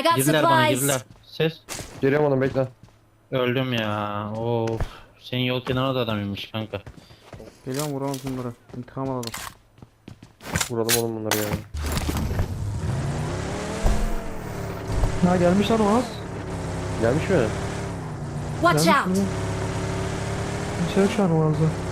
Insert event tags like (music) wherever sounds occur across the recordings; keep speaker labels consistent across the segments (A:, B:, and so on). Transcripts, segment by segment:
A: I got
B: Girdiler bana
A: supplies.
B: girdiler. Ses.
C: Geliyorum oğlum bekle.
B: Öldüm ya. Of. Senin yol kenarına da adam inmiş kanka.
D: Geliyorum vuralım şunları. İntikam alalım.
C: Vuralım oğlum bunları ya.
E: Ha gelmiş lan Oğaz.
C: Gelmiş mi?
A: Watch
E: Gelmiş
A: out.
E: mi? Kimse yok şu an Oğaz'da.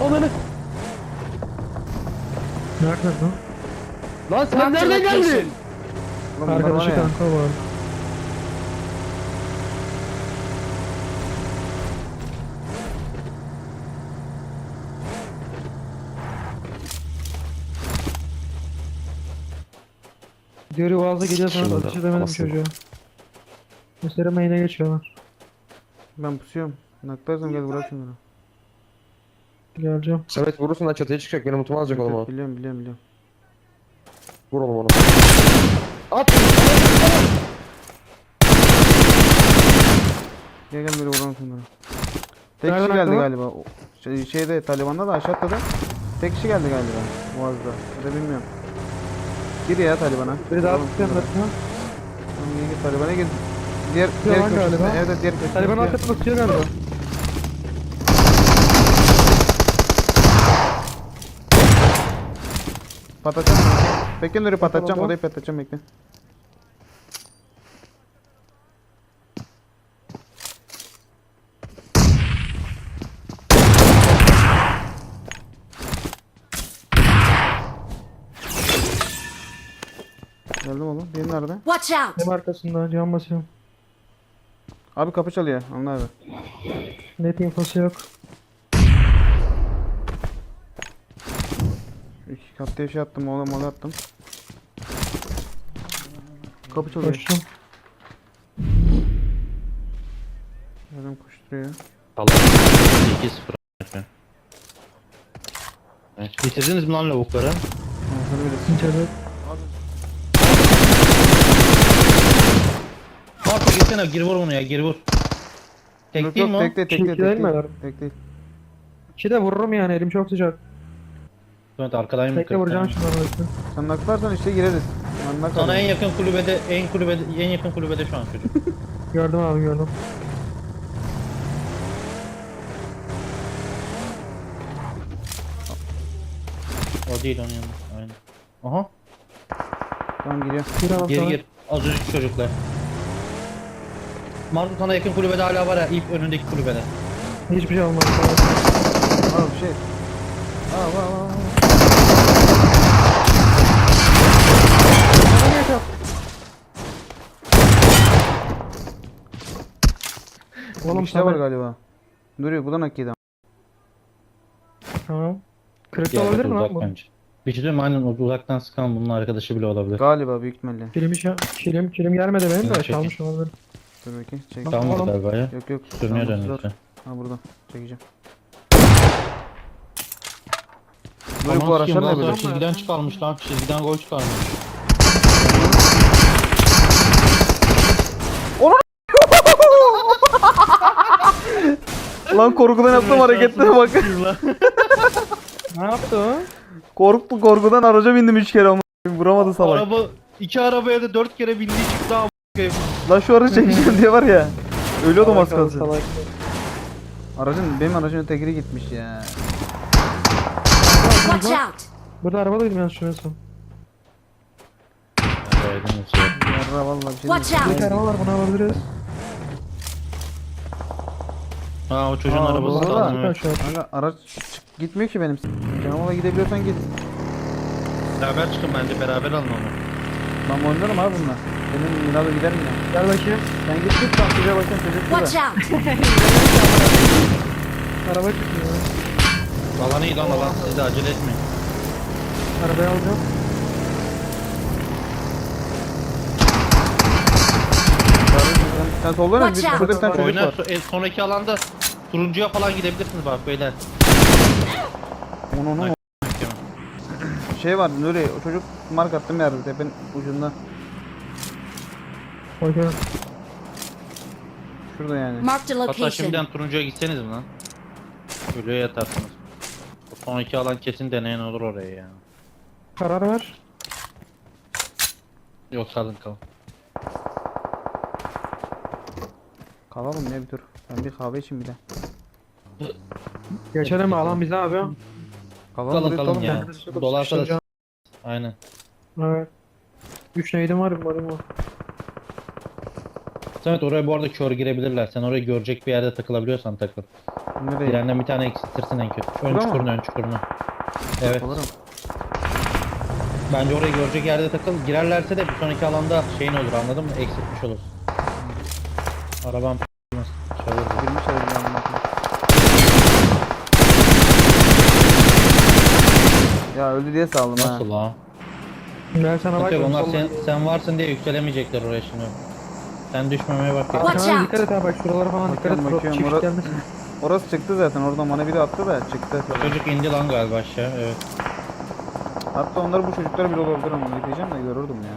C: Ananı.
E: Nerede lan?
C: Lan sen nereden geldin?
E: Arkadaşı kanka var. Diyor Oğaz'a geliyor sonra
C: Şimdi
E: ateş edemedim çocuğa. Mesela main'e geçiyorlar.
D: Ben pusuyorum. Naklarsam gel vurak şunları.
E: Geleceğim.
C: Samet vurursun lan çatıya çıkacak benim mutumu alacak oğlum o.
D: Biliyorum biliyorum biliyorum.
C: Vur oğlum onu. At!
D: Gel gel böyle vuralım şunları. Tek
E: Nereden
D: kişi geldi galiba. O- Şey, şeyde Taliban'da da aşağıda da tek kişi geldi galiba. Boğaz'da. Ya da bilmiyorum. Gir ya Taliban'a.
E: Biri daha
D: Vuralım
E: tutuyor
D: şunları.
E: zaten.
D: Tamam gir gir Taliban'a gir. Diğer, diğer
E: lan
D: köşesine.
E: galiba.
D: Evet evet diğer köşesine.
E: Taliban arkasında tutuyor galiba.
D: Patlatacağım. Bekle Nuri patlatacağım. Odayı patlatacağım bekle. Geldim oğlum. Diğeri nerede?
A: Watch out.
E: Benim arkasında can basıyorum.
D: Abi kapı çalıyor. Anla abi.
E: Net infosu yok.
D: İki katlı şey attım. Oğlum mola attım. Kapı çalıyor.
E: Koştum.
D: Adam koşturuyor.
B: Allah. 2-0. Evet. Bitirdiniz mi lan lavukları?
D: Anasını bilirsin.
E: İçeride.
B: Marco gitsene gir vur bunu ya gir vur. Tek
D: Yok,
B: değil
D: yok,
B: mi o?
D: Tek değil tek değil. Tek değil. Tek değil.
E: İki de vururum yani elim çok sıcak.
B: Evet arkadan mı
E: Tekle vuracağım şundan bekle.
D: Sen naklarsan işte gireriz. Ben nak
B: Sana en yakın kulübede en kulübede en yakın kulübede şu an çocuk. (laughs)
E: Gördüm abi gördüm.
B: o değil onun yanında. Aynen. Aha.
D: Tamam giriyor.
E: Adam
B: Gir
E: sana.
B: gir. Az önceki çocuklar. Marco sana yakın kulübede hala var ya ilk önündeki kulübede.
E: Hiçbir şey olmaz.
D: Al bir şey. Al al al.
E: Oğlum
D: işte var
E: sana.
D: galiba. Duruyor bu da nak yedi.
E: Tamam. Kırık da
B: Diğer
E: olabilir mi lan bu?
B: Bir şey mi? aynen o uzaktan sıkan bunun arkadaşı bile olabilir.
D: Galiba büyük ihtimalle.
E: Kilim, kilim, kilim gelmedi benim de
B: çekin.
E: çalmış olabilir.
D: Dur bakayım. Çek.
E: Tamam.
B: Galiba ya.
D: Yok yok. Tamam,
B: dönüyor.
D: Ha burada. Çekeceğim. Böyle bu araçlar ne böyle?
B: Çizgiden çıkarmış lan. Çizgiden gol çıkarmış. (laughs)
D: Lan korkudan yaptım hareketlere bak.
E: Ne yaptı o?
D: Korktu korkudan araca bindim 3 kere ama vuramadı salak.
B: Araba iki arabaya da dört kere bindi çıktı abi.
D: Lan şu aracı çekeceğim diye var ya. Ölüyordum az kalsın. Aracın benim aracın tekeri gitmiş ya.
A: Watch out.
E: Burada araba duydum yanlış şurası.
D: Yarra vallahi bir şey
A: Watch
D: değil.
E: Bir
A: out.
E: araba var bunu alabiliriz.
B: Ha o çocuğun
D: Aa,
B: arabası kaldı.
D: da.
B: Evet.
E: Var?
D: Kanka araç çık- gitmiyor ki benim. Canavala gidebiliyorsan git.
B: Beraber çıkın bence beraber alın onu.
D: Ben oynarım abi bununla. Benim Milado gider mi ya?
E: Gel bakayım.
D: Sen git git bak çocuğa bakın çocuk
A: Watch
D: burada.
A: out. (laughs)
E: Araba çıkıyor.
B: Alan iyi lan alan siz de acele etmeyin.
E: Arabayı alacağım.
D: Sen- solda ne?
A: Out.
D: Burada bir tane çocuk
B: Oyna
D: var.
B: so- e, sonraki alanda turuncuya falan gidebilirsiniz bak beyler.
D: Onu onu. Şey var Nuri o çocuk mark attım yerde tepenin ucunda.
E: Bakıyorum.
D: Şurada yani.
A: Marked a
B: Hatta
A: location.
B: şimdiden turuncuya gitseniz mi lan? Ölüye yatarsınız. O son iki alan kesin deneyen olur oraya ya.
E: Karar ver.
B: Yok salın kalın.
D: Kalalım ne bir tur. Ben bir kahve için bir de.
E: Geçelim mi? Alan bize abi.
D: Kalalım,
B: Kalın kalın ya. Dolarsa da. Aynen.
E: Evet. 3 neydim var umarım o.
B: Samet oraya bu arada kör girebilirler. Sen orayı görecek bir yerde takılabiliyorsan takıl.
D: Nereye?
B: Direnden bir tane eksiltirsin en kötü. Ön
D: Şurada mı?
B: çukuruna ön çukuruna. Evet.
D: Alırım.
B: Bence orayı görecek yerde takıl. Girerlerse de bir sonraki alanda şeyin olur anladın mı? Eksiltmiş olur. Şey olur.
D: Girmiş elimden bakma. Ya öldü diye saldım ha.
B: Nasıl la?
E: Ben sana bak.
B: Onlar sen, sen varsın diye yükselemeyecekler oraya şimdi. Sen düşmemeye bak.
E: Arkana
A: out.
E: dikkat et abi bak şuralara falan dikkat et.
D: Bakıyorum, bakıyorum. Orası çıktı zaten. Oradan bana biri attı da çıktı.
B: Çocuk indi lan galiba aşağı. Evet.
D: Hatta onlar bu çocuklar bile olabilir ama diyeceğim de görürdüm ya.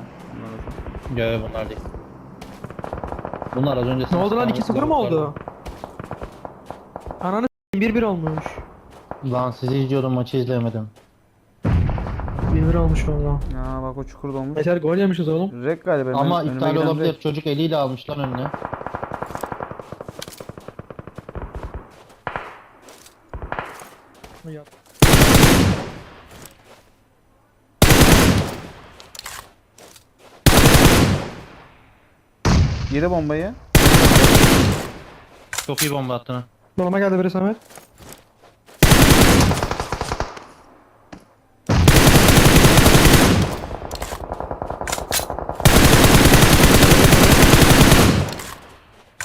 D: Bunları.
B: Ya bunlar değil. Bunlar az önce
E: Ne oldu lan
B: sınıftan
E: 2-0 mı oldu? Ananı s**eyim, 1-1 olmuş.
B: Lan sizi izliyordum maçı izleyemedim.
E: 1-1 olmuş valla.
D: Ya bak o çukurda olmuş.
E: Mesela gol yemişiz oğlum.
D: Rek galiba.
B: Ama iptal olabilir.
D: rek.
B: Çocuk eliyle almış lan önüne.
E: Yap.
D: Yedi bombayı.
B: Çok iyi bomba attın ha.
E: Dolama geldi biri Samet.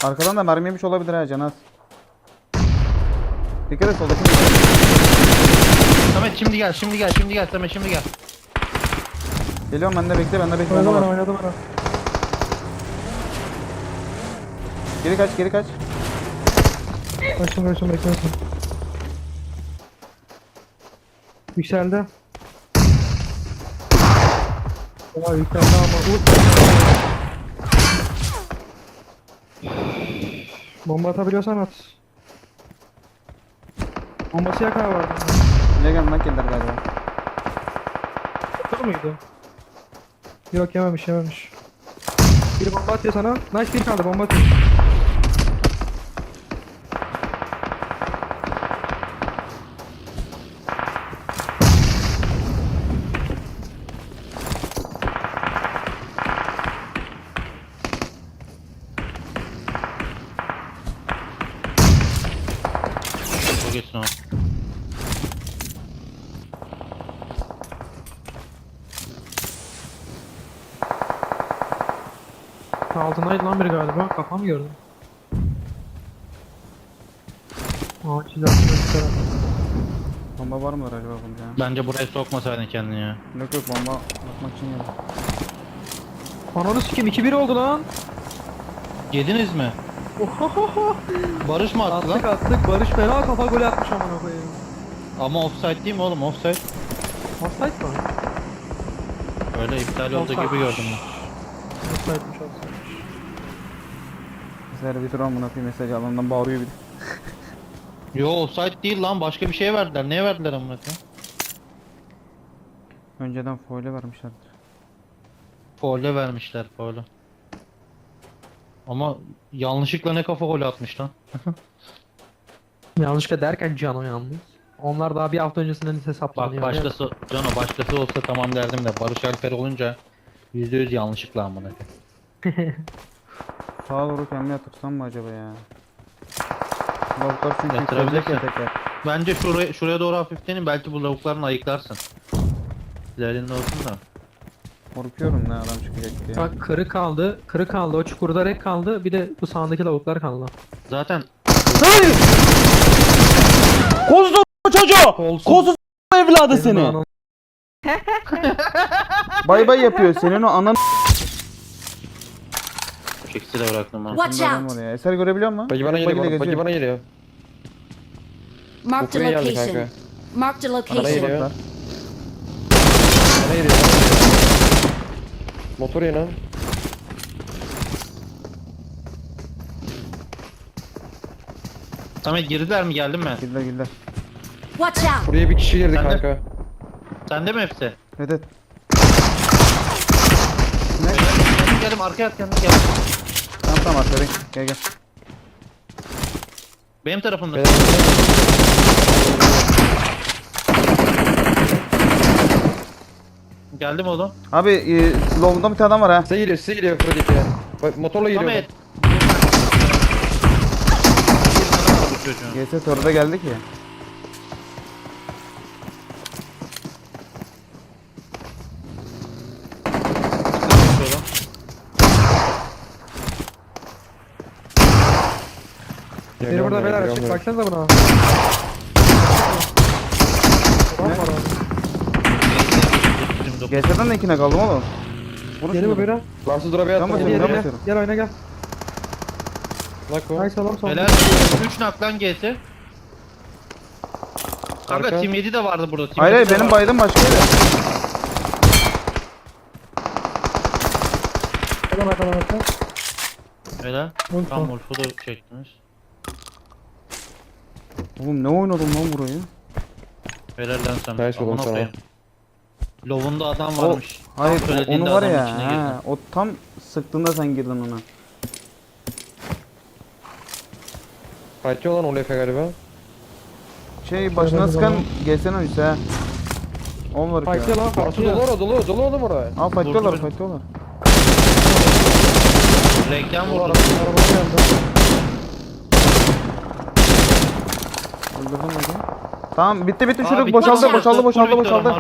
D: Arkadan da mermi yemiş olabilir ha Canaz. Dikkat et soldaki.
B: Samet şimdi gel, şimdi gel, şimdi gel Samet şimdi gel.
D: Geliyorum ben de bekle ben de bekle.
E: Oynadı
D: bomba
E: bana
D: var.
E: oynadı bana.
D: Geri kaç geri kaç.
E: Kaçtım kaçtım bekliyorsun. Yükseldi. Oha yükseldi ama. Bomba atabiliyorsan at. Bombası yakar vardı.
D: Legan geldiler galiba.
E: Atır mıydı? Yok yememiş yememiş. Biri bomba atıyor sana. Nice bir kaldı bomba atıyor. Altındaydı lan biri galiba. Kafamı gördüm. Aa çiz altında bir taraf.
D: Bomba var mı acaba bunda ya?
B: Bence buraya sokmasaydın kendini ya.
D: Yok yok bomba atmak için geldim.
E: Ananı sikeyim 2-1 oldu lan.
B: Yediniz mi?
E: Ohohoho.
B: Barış mı attı lan?
E: attık attık. Barış fena kafa golü atmış amına koyayım.
B: Ama offside değil mi oğlum? Offside.
E: Offside mı?
B: Öyle iptal oldu
E: Offside.
B: gibi gördüm ben.
E: Offside'miş offside.
D: Mesela bir duran buna koyayım mesaj alandan bağırıyor bir de. (laughs)
B: Yo offside değil lan başka bir şey verdiler. Neye verdiler amına koyayım?
D: Önceden foile vermişlerdir.
B: Foul'e vermişler foul'e. Ama yanlışlıkla ne kafa golü atmış lan. (laughs)
E: Yanlışlıkla derken Cano yalnız. Onlar daha bir hafta öncesinden
B: Bak
E: hesaplanıyor.
B: başkası, Cano başkası olsa tamam derdim de Barış Alper olunca %100 yanlışlıkla amına koyayım. (laughs)
D: Sağa doğru kendimi yatırsam mı acaba ya? Lavuklar çünkü
B: Yatırabilirsin.
D: yükselecek ya tekrar.
B: Bence şuraya, şuraya doğru hafiflenin belki bu lavuklarını ayıklarsın. Üzerinde olsun da.
D: Korkuyorum ne adam çıkacak diye.
E: Bak kırık kaldı. Kırık kaldı. O çukurda rek kaldı. Bir de bu sağındaki lavuklar kaldı.
B: Zaten
F: Kozlu çocuğu. Kozlu evladı seni.
E: Benim anam-
D: Bay bay yapıyor senin o anan
B: Çekti de bıraktım ha.
A: Watch out!
D: oraya. Eser görebiliyor musun?
C: Bagi bana geliyor.
D: bana-
C: bana geliyor.
A: Marked a
C: Kokuya geldi kanka. location.
A: Marked a
C: Bana
A: location.
C: geliyor.
D: Botlar.
C: Bana geliyor. Motor yana.
B: Samet girdiler mi geldim mi?
D: Girdiler girdiler.
A: Watch out!
C: Buraya bir kişi girdi
B: Ben de-
C: kanka.
B: Sende mi hepsi?
D: Evet evet.
B: Geldim geldim arkaya at kendini gel.
D: Tamam tamam aferin. Gel gel.
B: Benim tarafımda.
C: Beyler,
B: Geldim oğlum.
D: Abi e, slow'da bir tane adam var ha.
C: Size geliyor size geliyor. Bak motorla geliyor.
B: Çocuğun.
D: GS Tor'da geldi ki.
B: Bakıyorum.
E: Biri burada beyler açık baksanıza buna. Adam var abi.
D: GS'den de ikine kaldım oğlum. Vurun
E: Geliyor bu biri.
C: Lansız durabaya
D: Tamam,
C: attım.
E: Gel gel gel.
D: basıyorum.
E: Gel oyna gel.
C: Bak o.
E: Nice adam.
B: Helal. 3 nak lan GS. Kanka
C: Arka.
B: Team 7 de vardı burada. Team
D: Hayır
B: 7
D: hayır
B: de
D: benim
B: vardı.
D: baydım başkaydı.
E: Adam adam adam.
B: Helal. Tam Wolf'u da çektiniz.
D: Oğlum ne oynadım lan burayı?
B: Helal lan sen.
C: Nice oğlum sana.
B: Lovunda adam
D: O,
B: varmış. Tam
D: hayır
B: söylediğinde
D: onu var ya. He, o tam sıktığında sen girdin ona.
C: Fight'çı olan oluyor galiba.
D: Şey başına sıkan GS'nin oyuncusu ha. On var
E: Fight'ı
D: ki.
E: lan fight'ı.
C: dolu orada dolu dolu oğlum oraya.
D: Aa
B: Vurdu beni.
D: fightlıyorlar.
B: Renkten
C: Bu
B: vurdu.
C: araba araba geldi.
D: Öldürdüm öldü. Tamam bitti bitti
B: bitti.
D: boşaldı boşaldı boşaldı boşaldı.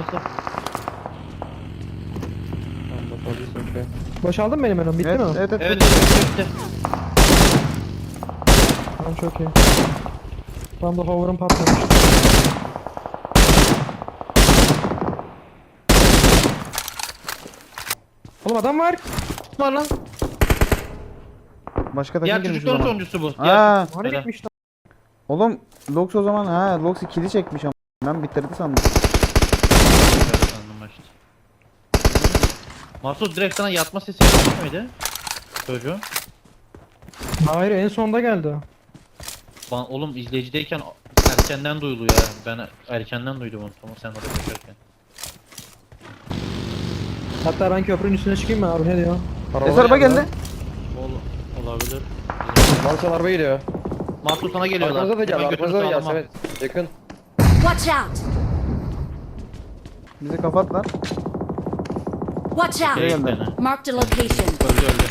E: Boşaldın mı benim önüm? Bitti
D: Evet,
E: mi?
D: evet evet.
B: Evet evet bitti.
E: Tamam çok iyi. Tam da hover'ım patlamış. Oğlum adam var.
B: Var lan.
D: Başka takım
B: Diğer
D: girmiş o
B: çocukların
D: zaman.
B: sonuncusu bu.
D: Aa,
E: Hani
B: Helal.
E: gitmiş lan.
D: Oğlum Lox o zaman ha Lox ikili çekmiş ama ben bitirdi sandım.
B: Evet, sandım başta. Mahsus direkt sana yatma sesi yapmış mıydı? Çocuğu.
E: Hayır en sonda geldi.
B: Ban, oğlum izleyicideyken erkenden duyuluyor ya. Ben erkenden duydum onu. Tamam sen orada koşarken.
E: Hatta ben köprünün üstüne çıkayım mı abi ne diyor?
C: Araba
D: Eser geldi.
B: Ol, olabilir.
C: Varsa araba geliyor.
B: Mahsus sana geliyorlar.
C: Arkanıza da gel,
B: Hemen götünü
C: da gel
B: sağlama.
C: Samet. Yakın.
A: Watch out!
D: Bizi kapatlar.
A: Watch
B: Şey,
A: out!
D: geldi.
B: gene.
A: Marked a location.
B: Öldü öldü.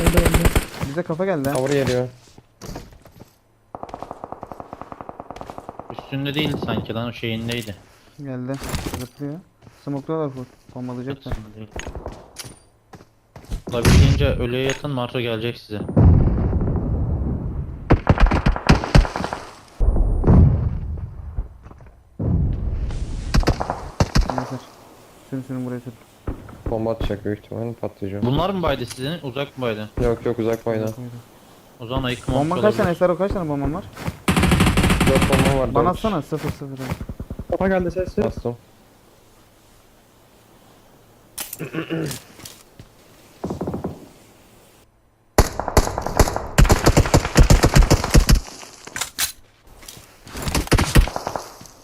E: Öldü öldü.
D: Bize kafa geldi ha.
C: Tavır geliyor.
B: Üstünde değildi sanki lan o şeyindeydi.
D: Geldi. Zıplıyor. Smokluyorlar full. Bombalayacaklar.
B: Olabildiğince ölüye yatın Marto gelecek size.
D: Neyse. Sürün sürün buraya sür.
C: Bomba atacak büyük ihtimalle patlayacak.
B: Bunlar mı baydı sizin? Uzak mı baydı?
C: Yok yok uzak payda.
B: O zaman ayıkım olmuş
D: Bomban kaç tane
B: olabilir.
D: Eser o kaç tane bomban var?
C: 4 bomba var.
D: Bana
C: dört.
D: atsana 0 0.
E: Kafa geldi sessiz.
C: Bastım. (clears throat)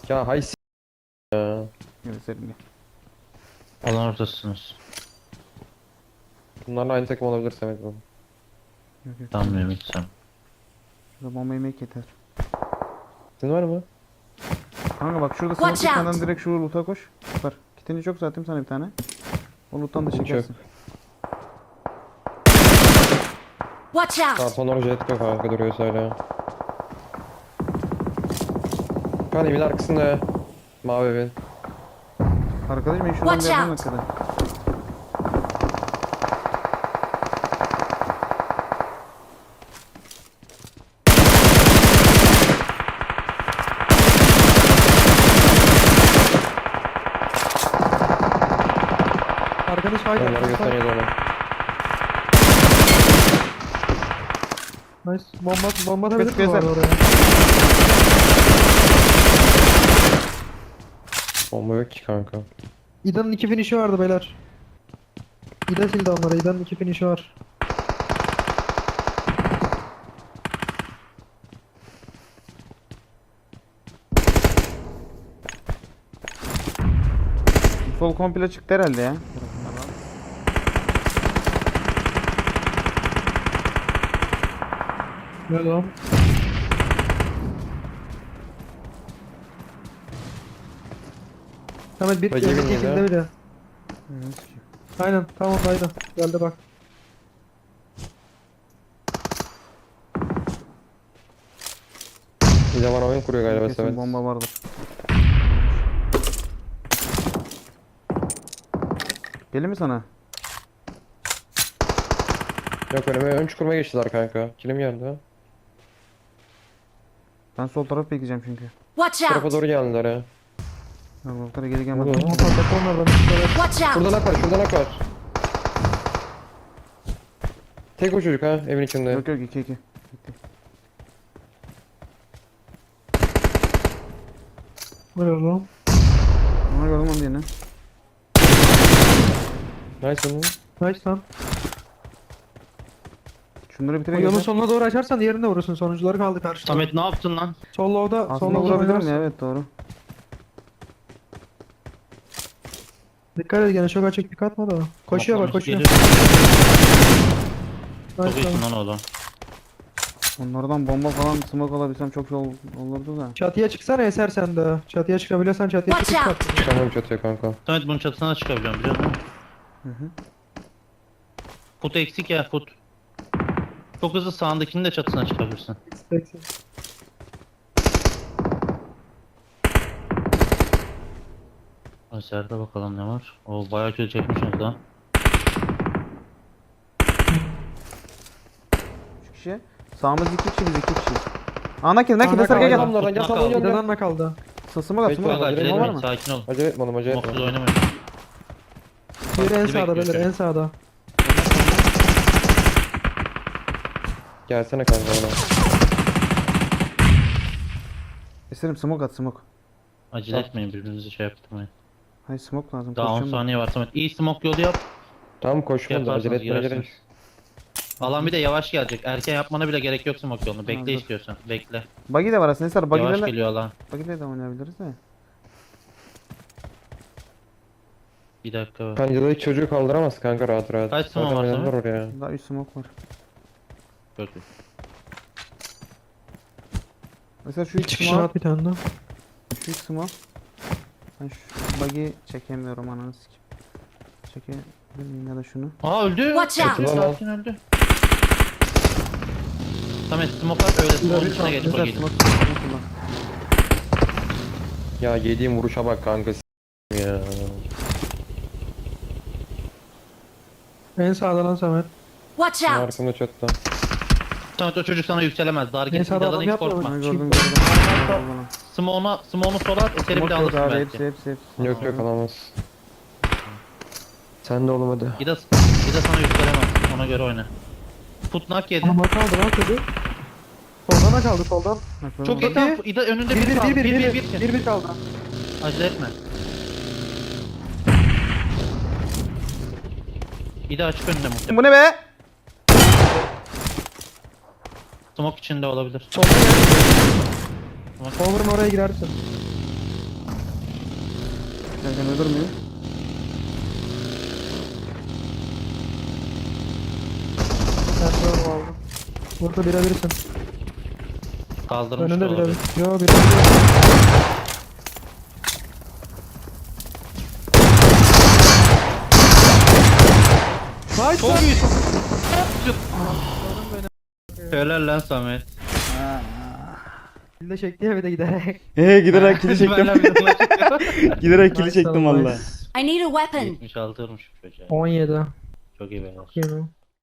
C: ya hay s- ya.
D: Gel.
B: Alan ortasınız.
C: Bunlarla aynı takım olabilir Samet bu.
D: Yok yok.
B: Sanmıyorum hiç sen.
D: Şurada bombayı make yeter.
C: Senin var mı?
D: Kanka bak şurada
A: Watch
D: smoke
A: out.
D: senden direkt şu loot'a koş. Süper. Kitini çok zaten sana bir tane. O loot'tan da
C: Hiç yok.
D: çekersin.
A: Watch out!
C: Karton jet yok arka duruyor söyle. Kan evin arkasında. Mavi evin.
D: Arkadaşım ben şuradan
A: Watch
D: geldim
A: out.
D: dakikada.
E: Arkanız fight
C: Onları
E: yaptı.
C: göstereyim ona.
E: Nice. Bomba, bomba da
D: Kız
E: bilir mi var
D: gezer.
E: oraya?
C: Bomba yok ki kanka.
E: İda'nın iki finişi vardı beyler. İda sildi onlara. İda'nın iki finişi var.
D: Sol komple çıktı herhalde ya.
E: Ne lan? Samet bir ikinde
C: ya.
E: bir de. Aynen tamam daydı. Geldi bak.
C: Bir zaman oyun kuruyor galiba
D: Kesin
C: Samet.
D: bomba vardır. Gelir mi sana?
C: Yok önüme ön çukuruma geçtiler kanka. Kilim geldi.
D: Ben sol taraf bekleyeceğim çünkü.
A: Watch
C: Bu tarafa
A: out!
C: doğru geldiler ha.
D: Sol tarafa geri
C: Burada.
D: gelmem.
E: Ama patlattı onlardan.
A: Watch out!
C: nak var, şurada nak var. Tek o çocuk ha evin içinde.
D: Yok yok 2 2.
E: Nerede oğlum?
D: Ona gördüm onu diğerini.
C: Nice onun.
E: Nice lan.
D: Şunları
E: O
D: bitire
E: yolun sonuna doğru açarsan diğerinde vurursun. Sonuncuları kaldı karşıda.
B: Samet ne yaptın lan?
E: Solla o da.
D: Aslında
E: Solla
D: vurabilirim
E: vurabilirsin.
D: ya evet doğru.
B: Dikkat
E: et gene çok açık dikkat atma da. Koşuyor bak koşuyor.
B: Çok iyisin
E: lan.
B: oğlum.
D: Onlardan bomba falan smoke alabilsem çok iyi ol- olurdu da.
E: Çatıya çıksana eser sen de. Çatıya çıkabiliyorsan çatıya
A: Watch out.
E: çık.
C: Çıkamam çatıya kanka.
B: Samet bunun çatısına çıkabiliyorum biliyor musun?
D: Hı hı.
B: Fut eksik ya fut. Çok hızlı sağındakinin de çatısına çıkabilirsin.
E: Teksin.
B: Eserde bakalım ne var. O bayağı kötü çekmişsiniz lan.
D: 3 kişi. Sağımız 2 kişi biz 2 kişi. Aa nakil nakil Eser gel gel.
C: Adamlardan
B: Knockout.
C: sağdan
E: Bir de lan kaldı?
D: Sasımı da
C: Bekle,
D: smoke
B: Çok
C: Acele
B: acele
C: etme,
D: var
B: etmeyin
D: mı?
B: sakin ol.
C: Acele etme oğlum acele
B: Moksuz
C: etme.
B: oynamayın.
E: Biri en sağda
B: bekliyor
E: beyler en sağda.
C: Gelsene kanka bana.
D: Eserim smoke at smoke.
B: Acele etmeyin birbirinizi şey yaptırmayın.
D: Hayır smoke lazım.
B: Daha 10
D: koşacağım ben.
B: saniye var Samet. İyi smoke yolu yap.
C: Tamam koşma da acele etme acele.
B: Alan bir de yavaş gelecek. Erken yapmana bile gerek yok smoke yolunu. Bekle
D: dur.
B: istiyorsan. Bekle.
D: Buggy de var aslında Eser.
B: Yavaş
D: Buggy'lerle
B: geliyor alan.
D: Buggy'le de oynayabiliriz de.
B: Bir dakika.
C: Penceredeki çocuğu kaldıramaz kanka rahat rahat.
B: Kaç smoke var
C: oynadılar oraya.
D: Daha 3 smoke var.
B: İyi.
D: Mesela şu
E: Bir
D: 3
E: çıkışına
D: smoke.
E: at bir tane daha.
D: Şu 3 smoke. Ben şu buggy çekemiyorum ananı sikeyim. Çekebilir miyim ya da şunu.
B: Aa öldü.
A: Watch out.
B: Sakin öldü. Samet smoke at öyle smoke'un içine geç bakayım.
D: smoke smoke kullan.
C: Ya yediğim vuruşa bak kanka s- ya.
E: En sağda lan Samet.
A: Watch out!
C: Arkamda çatta.
B: Samet o çocuk sana yükselemez. Dar git
E: Neyse, adam
B: hiç
E: yapma
B: korkma.
D: Gördüm gördüm.
B: Smoke'una smoke'unu sola at eseri
D: yok
B: alırsın
D: abi
B: belki.
D: hepsi hepsi hepsi.
C: Yok yok alamaz. Sen de oğlum hadi.
B: Bir de, bir de sana yükselemez. Ona göre oyna. Putnak yedi.
E: Ama kaldı lan çocuk. Soldan da kaldı soldan.
B: Çok iyi tamam. İda önünde
E: 1
B: bir
E: 1
B: kaldı.
E: 1
B: Bir
E: 1
B: bir bir.
E: 1 1 kaldı.
B: Acele etme. İda açık önünde muhtemelen.
D: Bu ne be?
B: Smoke içinde olabilir.
E: Solda gel. Over'ın oraya girersin.
D: Nereden ölür müyüm?
E: Sen de onu aldın. Burada birebirsin.
B: Kaldırmış da
E: Önünde
B: olabilir.
E: birebir. Yo birebir. Nice
B: Çok
E: lan.
B: iyi. Helal lan Samet.
E: Bir de çekti bir de giderek.
F: He (laughs) giderek kili çektim. (laughs) Giderek kili çektim valla.
A: I need a weapon.
B: 76 vurmuş çocuğa.
E: 17.
B: Çok iyi beyler.
E: Yeni.